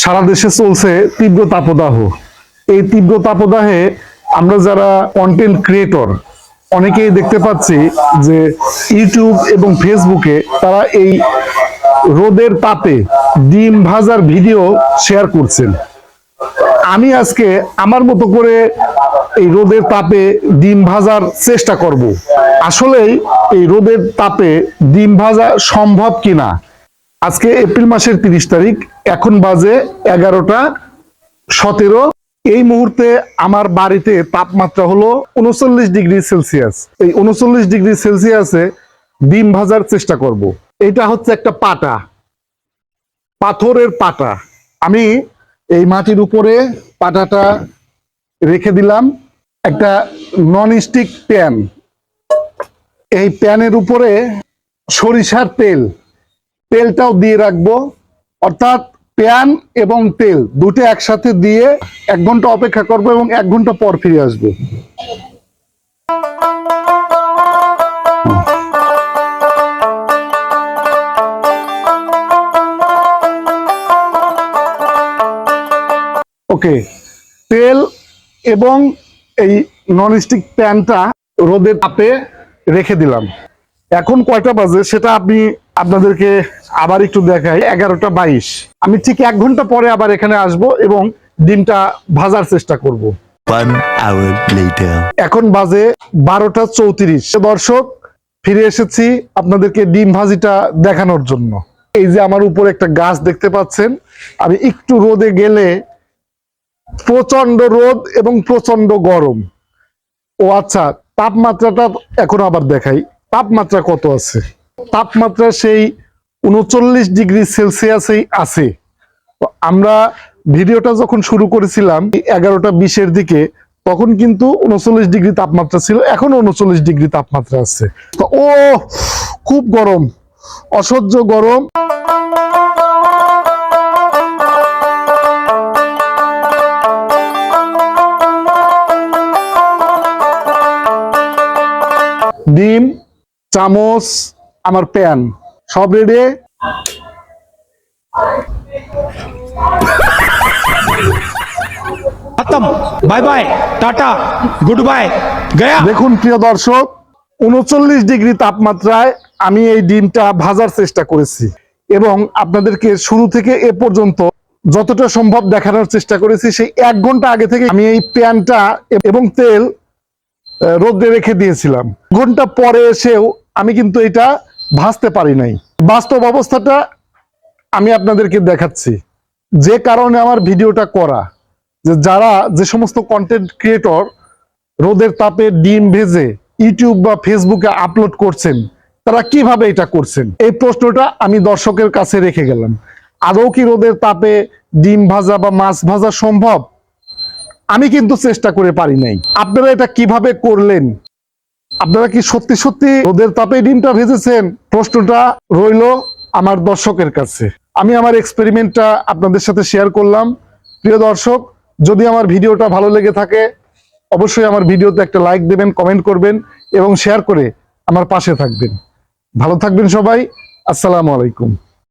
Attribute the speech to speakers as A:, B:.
A: সারা দেশে চলছে তীব্র তাপদাহ। এই তীব্র তাপদাহে আমরা যারা কন্টেন্ট ক্রিয়েটর অনেকেই দেখতে পাচ্ছি যে ইউটিউব এবং ফেসবুকে তারা এই রোদের তাপে ডিম ভাজার ভিডিও শেয়ার করছেন। আমি আজকে আমার মতো করে এই রোদের তাপে ডিম ভাজার চেষ্টা করব। আসলেই এই রোদের তাপে ডিম ভাজা সম্ভব কিনা? আজকে এপ্রিল মাসের তিরিশ তারিখ, এখন বাজে এগারোটা সতেরো। এই মুহূর্তে আমার বাড়িতে তাপমাত্রা হলো উনচল্লিশ ডিগ্রি সেলসিয়াস। এই উনচল্লিশ ডিগ্রি সেলসিয়াসে ডিম ভাজার চেষ্টা করব। এটা হচ্ছে একটা পাটা, পাথরের পাটা। আমি এই মাটির উপরে পাটাটা রেখে দিলাম, একটা নন স্টিক প্যান এই প্যানের উপরে সরিষার তেল। তেলটাও দিয়ে রাখব। অর্থাৎ প্যান এবং তেল দুটো একসাথে দিয়ে এক ঘণ্টা অপেক্ষা করব এবং এক ঘণ্টা পর ফিরে আসব। ওকে তেল এবং এই ননস্টিক প্যানটা রোদে তাপে রেখে দিলাম। এখন কয়টা বাজে সেটা আপনি আপনাদেরকে আবার একটু দেখাই এগারোটা বাইশ। আমি ঠিক এক ঘণ্টা পরে আবার এখানে আসব এবং ডিমটা ভাজার চেষ্টা করব। এখন বাজে বারোটা চৌত্রিশ। দর্শক ফিরে এসেছি আপনাদেরকে ডিম ভাজিটা দেখানোর জন্য। এই যে আমার উপরে একটা গাছ দেখতে পাচ্ছেন আমি একটু রোদে গেলে প্রচণ্ড রোদ এবং প্রচণ্ড গরম। ও আচ্ছা তাপমাত্রাটা এখন আবার দেখাই। তাপমাত্রা কত আছে? তাপমাত্রা সেই উনচল্লিশ ডিগ্রি সেলসিয়াসেই আছে। তো আমরা ভিডিওটা যখন শুরু করেছিলাম এগারোটা বিশের দিকে, তখন কিন্তু উনচল্লিশ ডিগ্রি তাপমাত্রা ছিল এখন উনচল্লিশ ডিগ্রি তাপমাত্রা আছে। তো ও, খুব গরম, অসহ্য গরম। ডিম, চামচ আমার প্যান। সব ready
B: bye bye tata good bye Gaya.
A: দেখুন প্রিয় দর্শক উনচল্লিশ ডিগ্রি তাপমাত্রায় আমি এই ডিমটা ভাজার চেষ্টা করেছি এবং আপনাদেরকে শুরু থেকে এ পর্যন্ত যতটা সম্ভব দেখানোর চেষ্টা করেছি সেই এক ঘণ্টা আগে থেকে আমি এই প্যানটা এবং তেল রোদে রেখে দিয়েছিলাম। ঘণ্টা পরে এসেও আমি কিন্তু এটা ভাজতে পারি নাই। বাস্তব অবস্থাটা আমি আপনাদেরকে দেখাচ্ছি। যে কারণে আমার ভিডিওটা করা, যে যারা যে সমস্ত কন্টেন্ট ক্রিয়েটর রোদের তাপে ডিম ভেজে ইউটিউব বা ফেসবুকে আপলোড করছেন, তারা কীভাবে এটা করছেন? এই প্রশ্নটা আমি দর্শকের কাছে রেখে গেলাম। আদৌ কি রোদের তাপে ডিম ভাজা বা মাছ ভাজা সম্ভব? আমি কিন্তু চেষ্টা করে পারি নাই। আপনারা এটা কীভাবে করলেন? আপনারা কি সত্যি সত্যি ওদের তাপে ডিমটা ভেজেছেন? প্রশ্নটা রইল আমার দর্শকের কাছে। আমি আমার এক্সপেরিমেন্টটা আপনাদের সাথে শেয়ার করলাম। প্রিয় দর্শক, যদি আমার ভিডিওটা ভালো লেগে থাকে, অবশ্যই আমার ভিডিওতে একটা লাইক দেবেন কমেন্ট করবেন এবং শেয়ার করে আমার পাশে থাকবেন। ভালো থাকবেন সবাই। আসসালামু আলাইকুম।